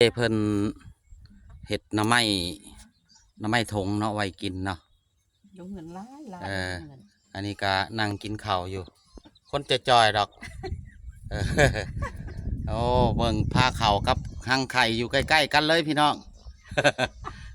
เอ้เพิ่นเห็ดหน้ำไม้หน้ำไม้ทงเนาะไว้กินเนาะลงเงินหลายหลายเออเงินอันนี้ก็นั่งกินข้าวอยู่ คนจะจอยๆดอกเออโอ้เบิ่งผ้าเข่าวกับหังไข่อยู่ใกล้ๆกันเลยพี่น้อง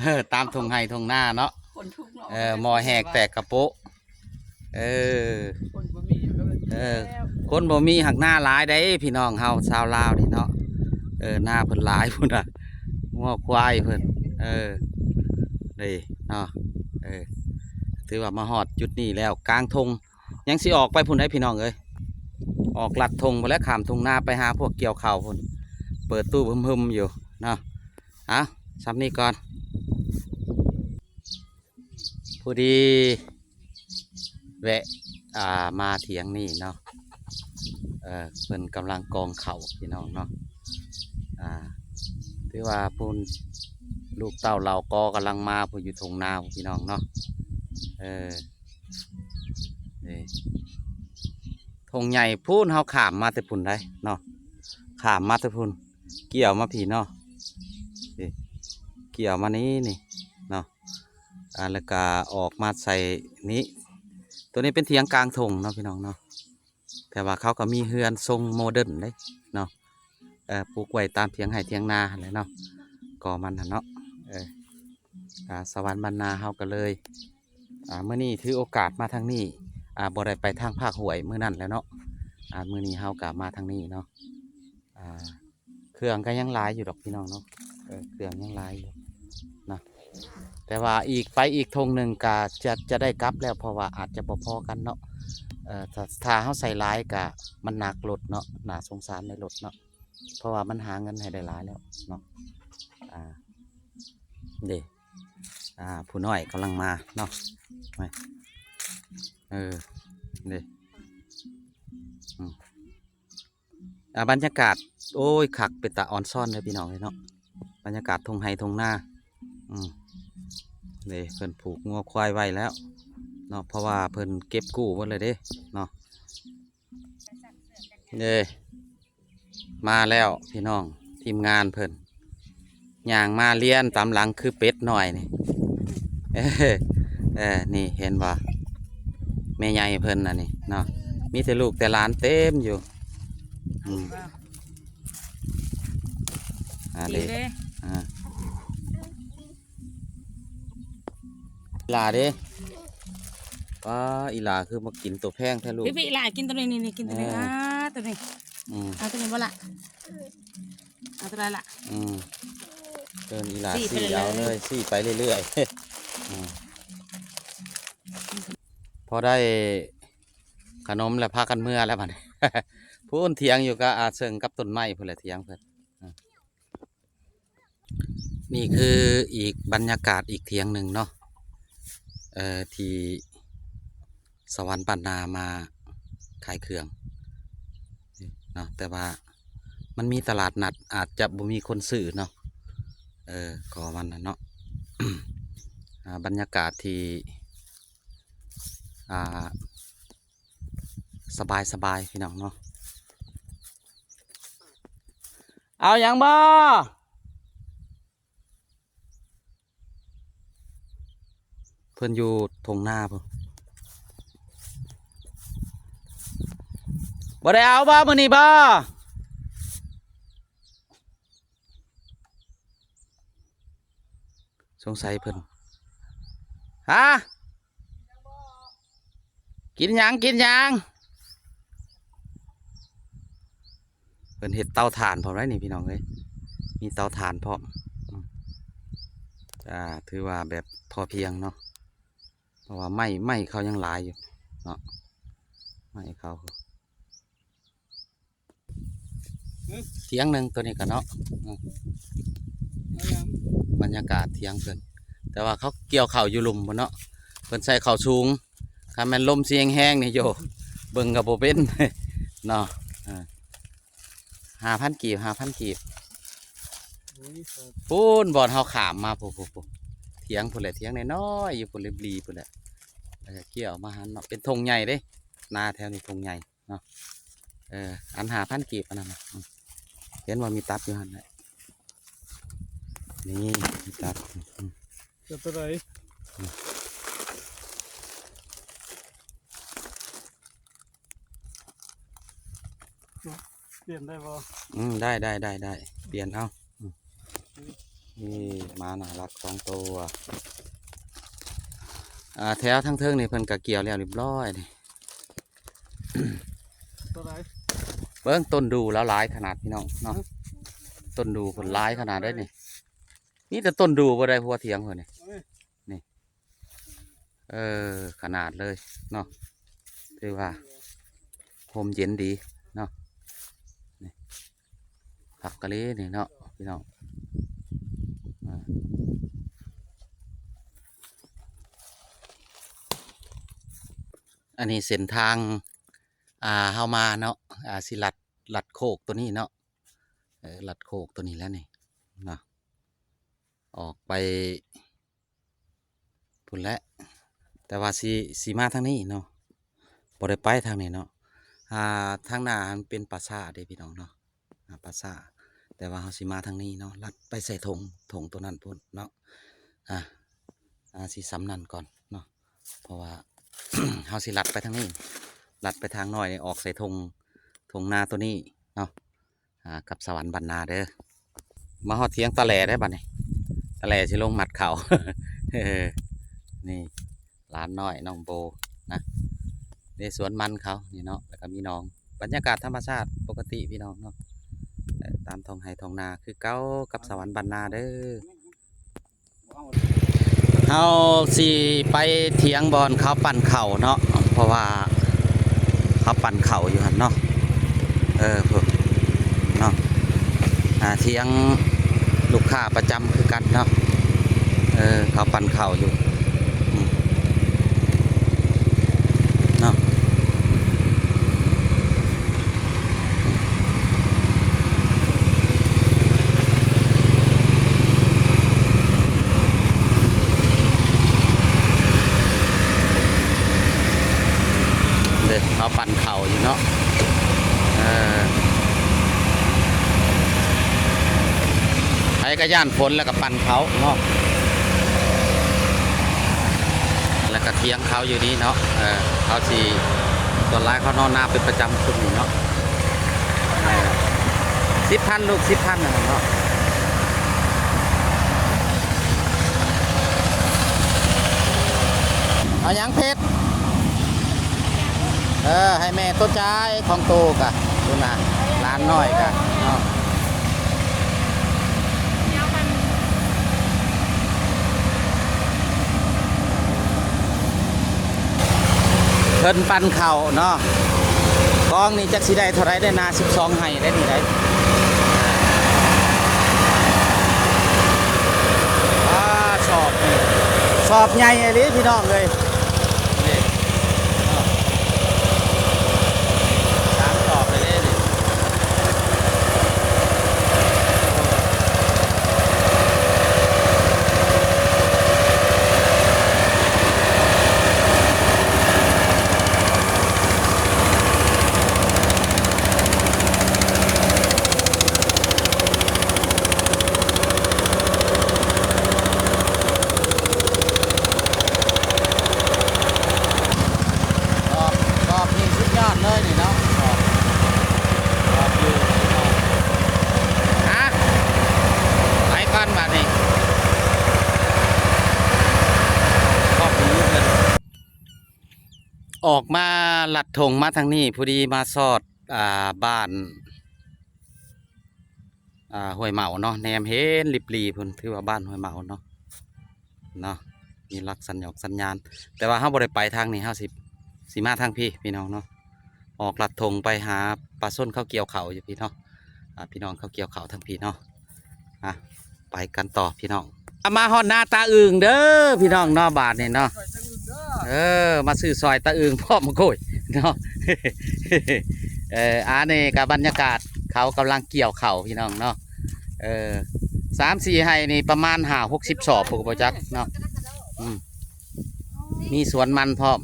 เออตามทงไห้ทงหน้าเนาะคนทุกข์เนาะเออหมอแหกแตกกระโปะเออคนบ่มีก็เลยเออแล้วคนบ่มีหักหน้าหลายได้พี่น้องเฮาชาวลาวนี่เนาะเออหน้าเพิ่นหลายพุ่นน่ะงัวควายเพิ่นเออนี่เนาะเออถือว่ามาฮอดจุดนี้แล้วกลางทงยังสิออกไปพุ่นได้พี่น้องเอ้ยออกหลัดทงไปแล้วขามทงหน้าไปหาพวกเกี่ยวข้าวพุ่นเปิดตู้พึมๆอยู่เนาะเอาซ้ำนี้ก่อนพอดีแวะอ่ามาเถียงนี่เนาะเออเพิ่นกำลังกองเข่าพี่น้องเนาะ อ่าถือว่าพูนลูกเต้าเราก็กำลังมาพูนอยู่ทงนาพี่น้องเนาะเออนี่ทงใหญ่พูนเฮาขามมาแต่พุ่นได้เนาะขามมาแต่พุ่นเกี่ยวมาพี่เนาะเกี่ยวมานี้นี่เนาะอ่าแล้วก็ออกมาใส่นี้ ตัวนี้เป็นเทียงกลางทงเนาะพี่น้องเนาะแต่ว่าเขาก็มีเฮือนทรงโมเดิร์นเลยเนาะ ปลูกไว้ตามเทียงไห่เทียงนาเลยเนาะก่อมันเนาะเออสวรรค์บรรณาเฮาก็เลยเมื่อนี้ถือโอกาสมาทางนี้อ่าบ่ได้ไปทางภาคหวยเมื่อนั้นแล้วเนาะอ่ามื่อนี้เฮากลับมาทางนี้เนาะเครื่องก็ยังลายอยู่ดอกพี่น้องเนาะเครื่องยังลายอยู่นะแต่ว่าอีกไปอีกธงหนึ่งก็จะจะได้กลับแล้วเพราะว่าอาจจะพอกันเนาะถ้าเขาใส่ร้ายกะมันหนักรถเนาะหนาสงสารในรถเนาะ เพราะว่ามันหาเงินให้ได้หลายแล้วเนาะอ่าเด้อ่าผู้น้อยกำลังมาเนาะไเออเด้อืมอ่าบรรยากาศ โอ้ยขักเป็นตาออนซ่อนเลยพี่น้องเลยเนาะบรรยากาศทงไฮทงหน้าอืมเด้เพิ่นผูกงัวควายไว้แล้วเนาะเพราะว่าเพิ่นเก็บกู้หมดเลยเด้เนาะเด้ มาแล้วพี่น้องทีมงานเพิ่นย่างมาเลี้ยนตามหลังคือเป็ดหน่อยนี่เออเออนี่เห็นบ่แม่ใหญ่เพิ่นน่ะนี่เนาะมีแต่ลูกแต่หลานเต็มอยู่อืมอ่าดีเด้เด้อ่าอีหลาเด้ป้าอีหลาคือมากินตัวแพงแท้ลูกพี่พี่หลายกินตัวนี้นี่นี่กินตัวนี้เอออ่อ่าตัวนี้ อืมเอาตัวนี้บ่ละเอาตัวไหนละ อืมเดินอีหลาสี่ไปสี่เรื่อยๆเอาเลยสี่ไปเรื่อยๆอืมพอได้ขนมแล้วพากันเมื่อแล้วมันพูนเถียงอยู่ก็อาเซิงกับต้นไม้เพื่นแหละเถียงเพื่นอะนี่คืออีกบรรยากาศอีกเถียงหนึ่งเนาะเอ่อที่สวรรค์ปันนามาขายเครื่อง เนาะแต่ว่ามันมีตลาดนัดอาจจะบ่มีคนซื้อเนาะเออก็วันเนาะบรรยากาศที่อ่าสบายสบายพี่น้องเนาะเอาอย่างบ่เพิ่อนอยู่ทงหน้าพุ่น บ่ได้เอาบ่มื้อนี้บ่สงสัยเพิ่นฮะกินยังกินยังเพิ่นเห็ดเตาถ่านพร้อมได้นี่พี่น้องเอ้ยมีเตาถ่านพร้อมอ่าถือว่าแบบพอเพียงเนาะเพราะว่าไม้ไม้เขายังหลายอยู่เนาะไม้เขา เทียงหนึ่งตัวนี้กันเนาะเอายังบรรยากาศเที่ยงเพิ่นแต่ว่าเขาเกี่ยวเข่าวอยู่หลุมบนเนาะเพิ่นใส่เข่าวสูงถ้าแมันลมเสียงแห้งนี่โยเบิ่งกับโบเป็นเนาะห้าพันกีบห้าพันกีบปูนบอดเฮาขามมาปูปูปูเถียงพุ่นแหละเถียงน้อยๆอยู่พุ่นเลยบลีพุ่นแหละเออเกี่ยวมาหันเนาะเป็นธงใหญ่เด้นาแถวนี้ธงใหญ่เนาะเอออันหาพันกีบอันนั้นน่ะอืม เห็นว่ามีตับอยู่หันแหละนี่ตัดจะตัวไหนเปลี่ยนได้บ่อืมได้ได้ได้ได้เปลี่ยนเอาอืมนี่มาน่ารักสองตัวอ่าแถวทั้งเทิงนี่เพิ่นกะเกี่ยวแล้วเรียบร้อยนี่ตัวไหน เบิ้งต้นดูแล้วหลายขนาดพี่น้องเนาะต้นดูผลหลายขนาดได้นี่นี่แต่ต้นดูบ่ได้พัวเถียงเพิ่นนี่เอาไหมเออขนาดเลยเนาะถือว่าลมเย็นดีเนาะนี่ผักกะเลนี่เนาะพี่น้องอ่าอันนี้เส้นทาง อ่าเฮามาเนาะอ่าสิลัดลัดโคกตัวนี้เนาะเออลัดโคกตัวนี้แล้วนี่เนาะออกไปพุ่นแหละแต่ว่าสีสีมาทางนี้เนาะบ่ได้ไปทางนี้เนาะอ่าทางหน้ามันเป็นปราสาเด้พี่น้องเนาะอ่าปราสาแต่ว่าเฮาสิมาทางนี้เนาะลัดไปใส่ธงธงตัวนั้นพุ่นเนาะอ่าอ่าสิสำนันก่อนเนาะเพราะว่าเฮาสิลัดไปทางนี้ ลัดไปทางน้อยนี่ออกใส่ธงธงนาตัวนี้เนาะกับสวรรค์บรรนาเด้อมาฮอดเทียงตะแหล่ได้บัดนี้ตะแหล่สิลงหมัดเขานี่ร้านน้อยน้องโบนะในสวนมันเขานี่เนาะแล้วก็มีน้อง บรรยากาศธรรมชาติปกติพี่น้องเนาะตามทองไห้ทองนาคือเก้ากับสวรรค์บรรนาเด้อเฮาสิไปเถียงบอลเขาปั่นเข่าเนาะเพราะว่า เขาปั่นเข่าอยู่หันเนาะเออพวกเนาะอ่าเทียงลูกค้าประจำคือกันเนาะเออเขาปั่นเข่าอยู่ เนาะเด็กเขาปั่นเข่าอยู่เนาะเออไอ้ ก็ย่านฝนแล้วก็ปั่นเขาเนาะแล้วก็เทียงเขาอยู่นี่เนาะเออเขาสีตัวร้ายเขานอนหน้าเป็นประจำทุกอยู่เนาะสิบพันลูกสิบพันนะเนาะเอาหยังเพชรเออให้แม่ต้นใจของโตกะดูนะร้านน้อยกะเนาะ พิ่นปันเข่าเนาะกองนี่จักสีได้เท่าไรได้นา12ไห้ได้นี่ได้อ่าสอบนี่สอบใหญ่ไอ้ลิพี่น้องเลยนี่เนาะสามสอบไปเลยนี่สอบสอบนี่สุดยอดเลยนี่เนาะสอบสอบอยู่พี่น้องฮะไปก่อนบัดนี้ขอบคุณเพิ่น ออกมา ลัดถงมาทางนี้พอดีมาสอดอ่าบ้านอ่าห้วยเหมาเนาะแนมเห็นลิบลีพิ่นถือว่าบ้านห้วยเหมาเนาะเนาะมีลักสัญญาณสัญญาณ แต่ว่าเฮาบ่ได้ไปทางนี้เฮาสิสิมาทางพี่พี่น้องเนาะออกลัดถงไปหาปลาส้นข้าวเกี่ยวเขาอยู่พี่เนาะอ่าพี่น้องข้าวเกี่ยวเขาทางพี่เนาะอะไปกันต่อพี่น้องมาฮอดหน้าตาอึ่งเด้อพี่น้องเนาะบาทนี่เนาะเออมาซื้อซอยตะอึงพ่อมาโกย เนาะเอออันนี้กับบรรยากาศเขากำลังเกี่ยวเข่าวพี่น้องเนาะเออสามสี่ไฮนี่ประมาณห้าหกสิบสอบปกประจักเนาะอืมมีสวนมันพร้อม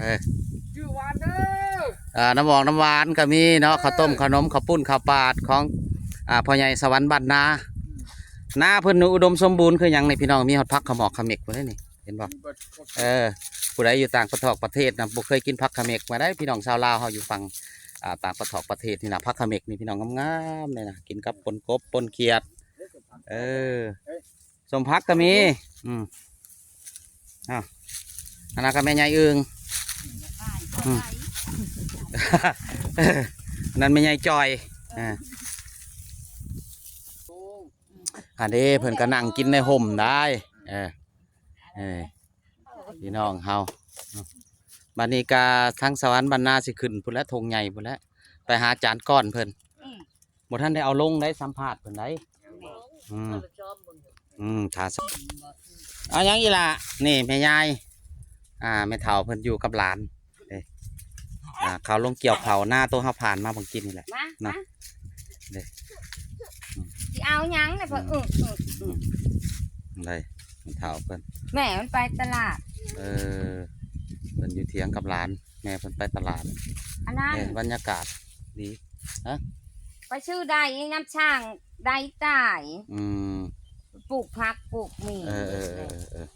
เออชื่อหวานเด้ออ่าน้ำหวองน้ำหวานก็มีเนาะข้าวต้มขนมข้าวปุ้นข้าวปาดของอ่าพ่อใหญ่สวรรค์บ้านนาหน้าเพิ่นอุดมสมบูรณ์คือหยังในพี่น้องมีฮอดผักขะหมอกขะเม็กบ่ได้นี่ เห็นบ่เออผู้ใดอยู่ต่างประเทศประเทศนะบ่เคยกินผักขะเม็กมาได้พี่น้องชาวลาวเฮาอยู่ฝั่งอ่าต่างประเทศประเทศนี่นะผักขะเม็กนี่พี่น้องงามๆเลยนะกินกับปนกบปนเขียด เออสมพักก็มีอืมอ้าวอันนั้นก็แม่ใหญ่อึงอืมอันนั้นแม่ใหญ่จอยอ่าอันนี้เพิ่นก็นั่งกินในห่มได้ เออเออ พี่น้องเฮาบัดนี้กาทั้งสวรรค์บรรณาสิขึ้นพุ่นและธงใหญ่พุ่นและไปหาจานก้อนเพิ่นบ่ท่านได้เอาลงได้สัมภาษณ์เพิ่นได้อืมอืมถาสเอาหยังอีล่ะนี่แม่ยายอ่าแม่เฒ่าเพิ่นอยู่กับหลานเด้อ่าเขาลงเกี่ยวเขาหน้าตัวเฮาผ่านมาบางกินนี่แหละมาเนาะมาเด้สิเอาหยังเลยเพิ่นอือืมออือเลยแม่เฒ่าเพิ่น แม่มันไปตลาด เออเพิ่นอยู่เถียงกับหลาน แม่เพิ่นไปตลาดอันนั้น เออบรรยากาศดีไปชื่อใดน้ำช่างใดใต้อืม ปลูกผักปลูกหมีเออเออเออเออ